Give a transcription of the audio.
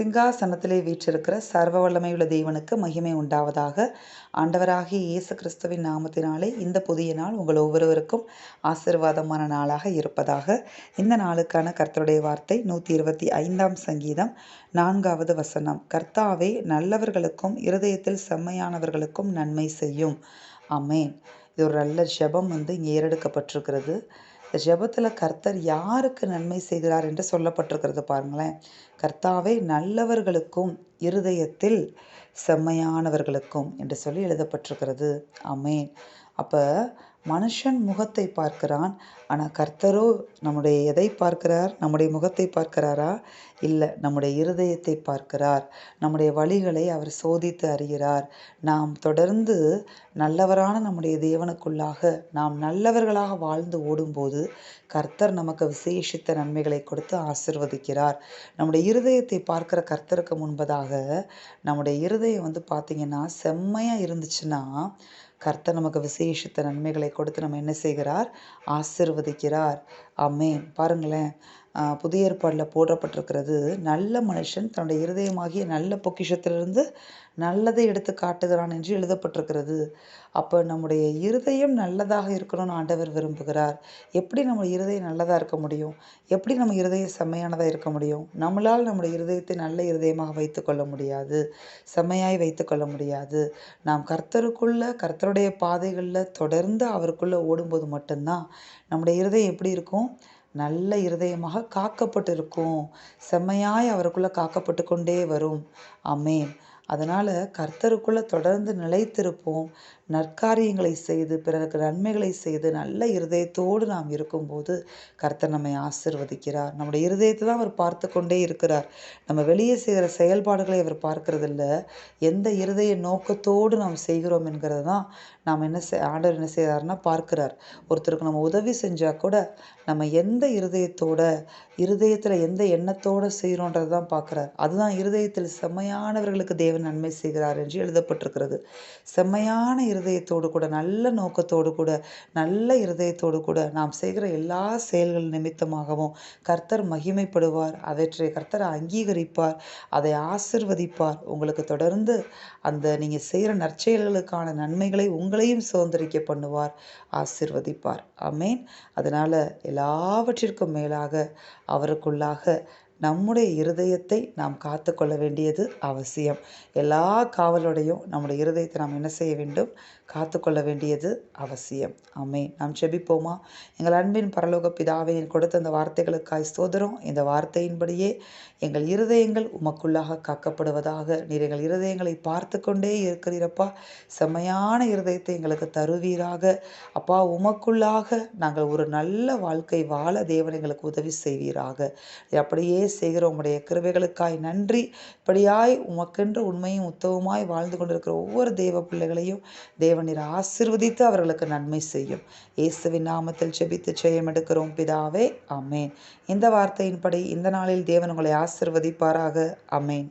சிங்காசனத்திலே வீற்றிருக்கிற சர்வ வல்லமையுள்ள தேவனுக்கு மகிமை உண்டாவதாக. ஆண்டவராகிய இயேசு கிறிஸ்துவின் நாமத்தினாலே இந்த புதிய நாள் உங்கள் ஒவ்வொருவருக்கும் ஆசிர்வாதமான நாளாக இருப்பதாக. இந்த நாளுக்கான கர்த்தருடைய வார்த்தை நூற்றி இருபத்தி ஐந்தாம் சங்கீதம் நான்காவது வசனம். கர்த்தாவே நல்லவர்களுக்கும் இருதயத்தில் செம்மையானவர்களுக்கும் நன்மை செய்யும். அமேன் இது ஒரு நல்ல ஜெபம் வந்து இங்கே ஏறெடுக்கப்பட்டிருக்கிறது. இந்த ஜெபத்தில் கர்த்தர் யாருக்கு நன்மை செய்கிறார் என்று சொல்லப்பட்டிருக்கிறது பாருங்களேன். கர்த்தாவே நல்லவர்களுக்கும் இருதயத்தில் செம்மையானவர்களுக்கும் என்று சொல்லி எழுதப்பட்டிருக்கிறது. அமேன் அப்போ மனுஷன் முகத்தை பார்க்கிறான். ஆனால் கர்த்தரோ நம்முடைய எதை பார்க்கிறார்? நம்முடைய முகத்தை பார்க்கிறாரா? இல்லை நம்முடைய இருதயத்தை பார்க்கிறார். நம்முடைய வழிகளை அவர் சோதித்து அறிகிறார். நாம் தொடர்ந்து நல்லவரான நம்முடைய தேவனுக்குள்ளாக நாம் நல்லவர்களாக வாழ்ந்து ஓடும்போது கர்த்தர் நமக்கு விசேஷித்த நன்மைகளை கொடுத்து ஆசிர்வதிக்கிறார். நம்முடைய இருதயத்தை பார்க்கிற கர்த்தருக்கு முன்பதாக நம்முடைய இருதயம் வந்து பார்த்திங்கன்னா செம்மையாக இருந்துச்சுன்னா கர்த்தர் நமக்கு விசேஷித்த நன்மைகளை கொடுத்து நம்ம என்ன செய்கிறார்? ஆசிர்வதிக்கிறார். அம்மே பாருங்களேன். புதிய ஏற்பாடில் போடப்பட்டிருக்கிறது. நல்ல மனுஷன் தன்னுடைய இருதயமாகிய நல்ல பொக்கிஷத்திலிருந்து நல்லதை எடுத்து காட்டுகிறான் என்று எழுதப்பட்டிருக்கிறது. அப்போ நம்முடைய இருதயம் நல்லதாக இருக்கணும்னு ஆண்டவர் விரும்புகிறார். எப்படி நம்ம இருதயம் நல்லதாக இருக்க முடியும்? எப்படி நம்ம இருதயம் செம்மையானதாக இருக்க முடியும்? நம்மளால் நம்முடைய இருதயத்தை நல்ல இருதயமாக வைத்துக்கொள்ள முடியாது. செம்மையாய் வைத்துக்கொள்ள முடியாது. நாம் கர்த்தருக்குள்ள கர்த்தருடைய பாதைகளில் தொடர்ந்து அவருக்குள்ளே ஓடும்போது மட்டும்தான் நம்முடைய இருதயம் எப்படி இருக்கும்? நல்ல இருதயமாக காக்கப்பட்டிருக்கும். செம்மையாய் அவருக்குள்ளே காக்கப்பட்டு கொண்டே வரும். அமேன் அதனால் கர்த்தருக்குள்ளே தொடர்ந்து நிலைத்திருப்போம். நற்காரியங்களை செய்து பிறருக்கு நன்மைகளை செய்து நல்ல இருதயத்தோடு நாம் இருக்கும்போது கர்த்தர் நம்மை ஆசிர்வதிக்கிறார். நம்முடைய இருதயத்தை தான் அவர் பார்த்து கொண்டே இருக்கிறார். நம்ம வெளியே செய்கிற செயல்பாடுகளை அவர் பார்க்கறதில்ல. எந்த இருதய நோக்கத்தோடு நாம் செய்கிறோம் என்கிறது தான் நாம் என்ன செய் ஆண்டவர் என்ன செய்கிறாருன்னா பார்க்கிறார். ஒருத்தருக்கு நம்ம உதவி செஞ்சால் கூட நம்ம எந்த இருதயத்தோட இருதயத்தில் எந்த எண்ணத்தோடு செய்கிறோன்றது தான் பார்க்குறார். அதுதான் இருதயத்தில் செம்மையானவர்களுக்கு தேவன் நன்மை செய்கிறார் என்று எழுதப்பட்டிருக்கிறது. செம்மையான இருதயத்தோடு கூட நல்ல நோக்கத்தோடு கூட நல்ல இருதயத்தோடு கூட நாம் செய்கிற எல்லா செயல்கள் நிமித்தமாகவும் கர்த்தர் மகிமைப்படுவார் அவற்றை கர்த்தர் அங்கீகரிப்பார் அதை ஆசிர்வதிப்பார். உங்களுக்கு தொடர்ந்து அந்த நீங்கள் செய்கிற நற்செயல்களுக்கான நன்மைகளை உங்களையும் சுதந்திரிக்க பண்ணுவார் ஆசிர்வதிப்பார். அமேன் அதனால் எல்லாவற்றிற்கும் மேலாக அவருக்குள்ளாக நம்முடைய இருதயத்தை நாம் காத்து கொள்ள வேண்டியது அவசியம். எல்லா காவலோடையும் நம்முடைய இருதயத்தை நாம் என்ன செய்ய வேண்டும்? காத்து கொள்ள வேண்டியது அவசியம். ஆமே நாம் செபிப்போமா எங்கள் அன்பின் பரலோக பிதாவை என் கொடுத்த அந்த வார்த்தைகளுக்காய் சோதரும் இந்த வார்த்தையின்படியே எங்கள் இருதயங்கள் உமக்குள்ளாக காக்கப்படுவதாக. நீர் எங்கள் இருதயங்களை பார்த்து கொண்டே இருக்கிறீரப்பா. செம்மையான இருதயத்தை எங்களுக்கு தருவீராக. அப்பா உமக்குள்ளாக நாங்கள் ஒரு நல்ல வாழ்க்கை வாழ தேவன் எங்களுக்கு உதவி செய்வீராக. அப்படியே செய்கிற உங்களுடைய கிருவைகளுக்காய் நன்றி. இப்படியாய் உமக்கென்று உண்மையும் உத்தவமாய் வாழ்ந்து கொண்டிருக்கிற ஒவ்வொரு தெய்வ பிள்ளைகளையும் தேவநீர் ஆசிர்வதித்து அவர்களுக்கு நன்மை செய்யும். இயேசுவின் நாமத்தில் செபித்து ஜெயம் எடுக்கிறோம். பிதாவே அமேன் இந்த வார்த்தையின்படி இந்த நாளில் தேவன் உங்களை ஆசிர்வதிப்பாராக. அமேன்